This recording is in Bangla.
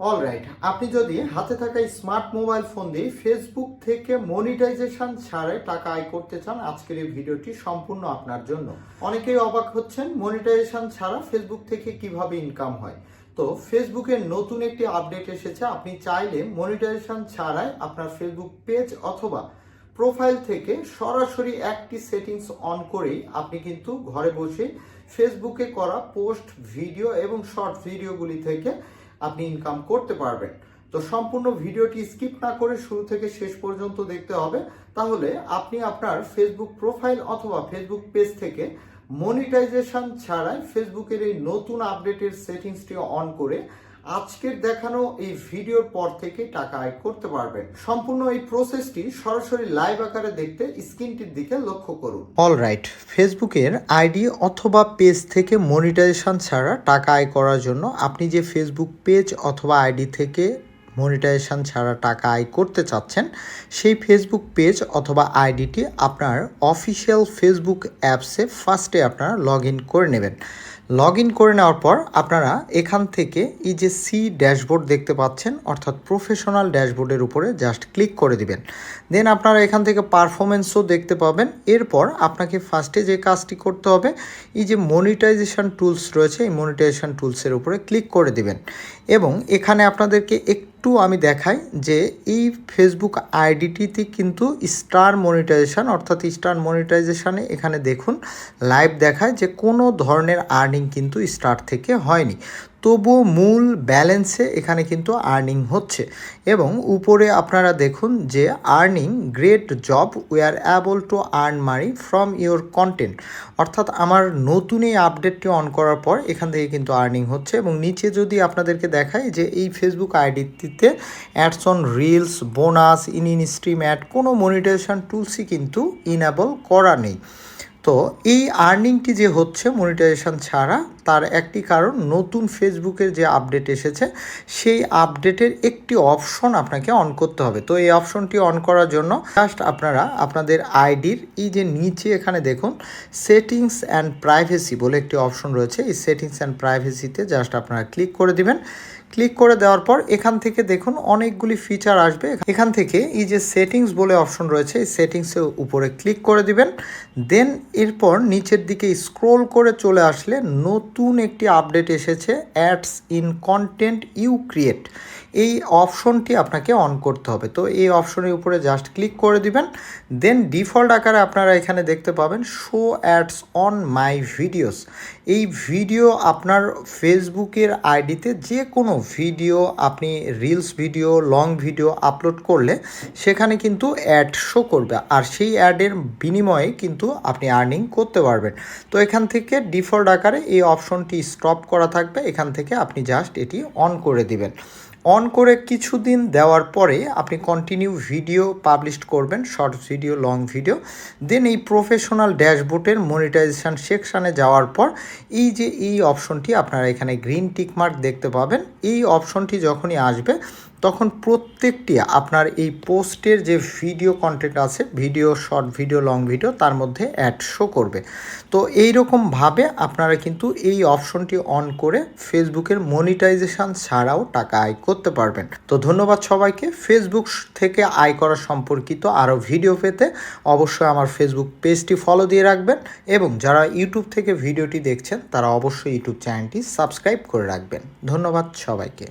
অলরাইট আপনি যদি হাতে থাকা স্মার্ট মোবাইল ফোন দিয়ে ফেসবুক থেকে মনিটাইজেশন ছাড়াই টাকা আয় করতে চান, আজকের এই ভিডিওটি সম্পূর্ণ আপনার জন্য। অনেকেই অবাক হচ্ছেন মনিটাইজেশন ছাড়া ফেসবুক থেকে কীভাবে ইনকাম হয়। তো ফেসবুকের নতুন একটি আপডেট এসেছে। আপনি চাইলে মনিটাইজেশন ছাড়াই আপনার ফেসবুক পেজ অথবা প্রোফাইল থেকে সরাসরি একটি সেটিংস অন করেই আপনি কিন্তু ঘরে বসে ফেসবুকে করা পোস্ট ভিডিও এবং শর্ট ভিডিওগুলি থেকে আপনি ইনকাম করতে পারবেন। তো সম্পূর্ণ ভিডিওটি স্কিপ না করে শুরু থেকে শেষ পর্যন্ত দেখতে হবে। তাহলে আপনি আপনার ফেসবুক প্রোফাইল অথবা ফেসবুক পেজ থেকে মনিটাইজেশন ছাড়াই ফেসবুকের এই নতুন আপডেটের সেটিংসটি অন করে আজকের দেখানো এই ভিডিওর পর থেকে টাকা আয় করতে পারবেন। সম্পূর্ণ এই প্রসেসটি সরাসরি লাইভ আকারে দেখতে স্ক্রিনটির দিকে লক্ষ্য করুন। অল রাইট ফেসবুকের আইডি অথবা পেজ থেকে মনিটাইজেশন ছাড়া টাকা আয় করার জন্য আপনি যে ফেসবুক পেজ অথবা আইডি থেকে মনিটাইজেশন ছাড়া টাকা আয় করতে চাচ্ছেন, সেই ফেসবুক পেজ অথবা আইডিটি আপনার অফিসিয়াল ফেসবুক অ্যাপসে ফার্স্টে আপনারা লগ করে নেবেন। লগ ইন করে নেওয়ার পর আপনারা এখান থেকে এই যে সি ড্যাশবোর্ড দেখতে পাচ্ছেন, অর্থাৎ প্রফেশনাল ড্যাশবোর্ডের উপরে জাস্ট ক্লিক করে দিবেন। দেন আপনারা এখান থেকে পারফরমেন্সও দেখতে পাবেন। এরপর আপনাকে ফার্স্টে যে কাজটি করতে হবে, এই যে মনিটাইজেশান টুলস রয়েছে, এই মনিটাইজেশান টুলসের উপরে ক্লিক করে দিবেন। এবং এখানে আপনাদেরকে একটু আমি দেখাই যে এই ফেসবুক আইডিটিতে কিন্তু স্টার মনিটাইজেশান অর্থাৎ স্টার মনিটাইজেশানে এখানে দেখুন লাইভ দেখায় যে কোনো ধরনের আর্নিং কিন্তু স্টার থেকে হয়নি। তবুও মূল ব্যালেন্সে এখানে কিন্তু আর্নিং হচ্ছে। এবং উপরে আপনারা দেখুন যে earning great job we are able to earn money from your content অর্থাৎ আমার নতুন এই আপডেটটি অন করার পর এখান থেকে কিন্তু আর্নিং হচ্ছে এবং নিচে যদি আপনাদেরকে দেখায় যে এই Facebook আইডিটিতে ads on reels bonus in in stream ad কোনো মনিটাইজেশন টুলসই কিন্তু ইনেবল করা নেই। তো এই আর্নিংটি যে হচ্ছে মনিটাইজেশন ছাড়া, তার একটি কারণ নতুন ফেসবুকের যে আপডেট এসেছে, সেই আপডেটের একটি অপশন আপনাকে অন করতে হবে। তো এই অপশনটি অন করার জন্য জাস্ট আপনারা আপনাদের আইডির এই যে নিচে এখানে দেখুন সেটিংস অ্যান্ড প্রাইভেসি বলে একটি অপশন রয়েছে। এই সেটিংস অ্যান্ড প্রাইভেসিতে জাস্ট আপনারা ক্লিক করে দিবেন। ক্লিক করে দেওয়ার পর এখান থেকে দেখুন অনেকগুলি ফিচার আসবে। এখান থেকে এই যে সেটিংস বলে অপশন রয়েছে, এই সেটিংসের উপরে ক্লিক করে দিবেন। দেন এরপর নিচের দিকে স্ক্রোল করে চলে আসলে নতুন একটি আপডেট এসেছে ads in content you create এই অপশনটি আপনাকে অন করতে হবে। তো এই অপশনের উপরে জাস্ট ক্লিক করে দিবেন। দেন ডিফল্ট আকারে আপনারা এখানে দেখতে পাবেন show ads on my videos এই ভিডিও আপনার ফেসবুকের আইডিতে যে কোনো ভিডিও আপনি reels video long video upload করলে সেখানে কিন্তু অ্যাড শো করবে। আর সেই অ্যাডের বিনিময়ে কিন্তু আপনি আর্নিং করতে পারবেন। তো এখান থেকে ডিফল্ট আকারে এই অপশনটি স্টপ করা থাকবে। এখান থেকে আপনি জাস্ট এটি অন করে দিবেন। অন করে কিছুদিন দেওয়ার পরে আপনি কন্টিনিউ ভিডিও পাবলিশ করবেন শর্ট ভিডিও লং ভিডিও দেন এই প্রফেশনাল ড্যাশবোর্ডের মনিটাইজেশান সেকশানে যাওয়ার পর এই যে এই অপশনটি আপনারা এখানে গ্রিন টিকমার্ক দেখতে পাবেন। এই অপশনটি যখনই আসবে তখন প্রত্যেকটি আপনার এই পোস্টের যে ভিডিও কন্টেন্ট আছে, video short video long video তার মধ্যে অ্যাড শো করবে। তো এই রকমভাবে আপনারা কিন্তু এই অপশনটি অন করে ফেসবুকের মনিটাইজেশন ছাড়াও টাকা আয় করতে পারবেন। তো ধন্যবাদ সবাইকে। ফেসবুক থেকে আয় করা সম্পর্কিত আরও ভিডিও পেতে অবশ্যই আমার ফেসবুক পেজটি ফলো দিয়ে রাখবেন এবং যারা ইউটিউব থেকে ভিডিওটি দেখছেন, তারা অবশ্যই ইউটিউব চ্যানেলটি সাবস্ক্রাইব করে রাখবেন। ধন্যবাদ সবাইকে।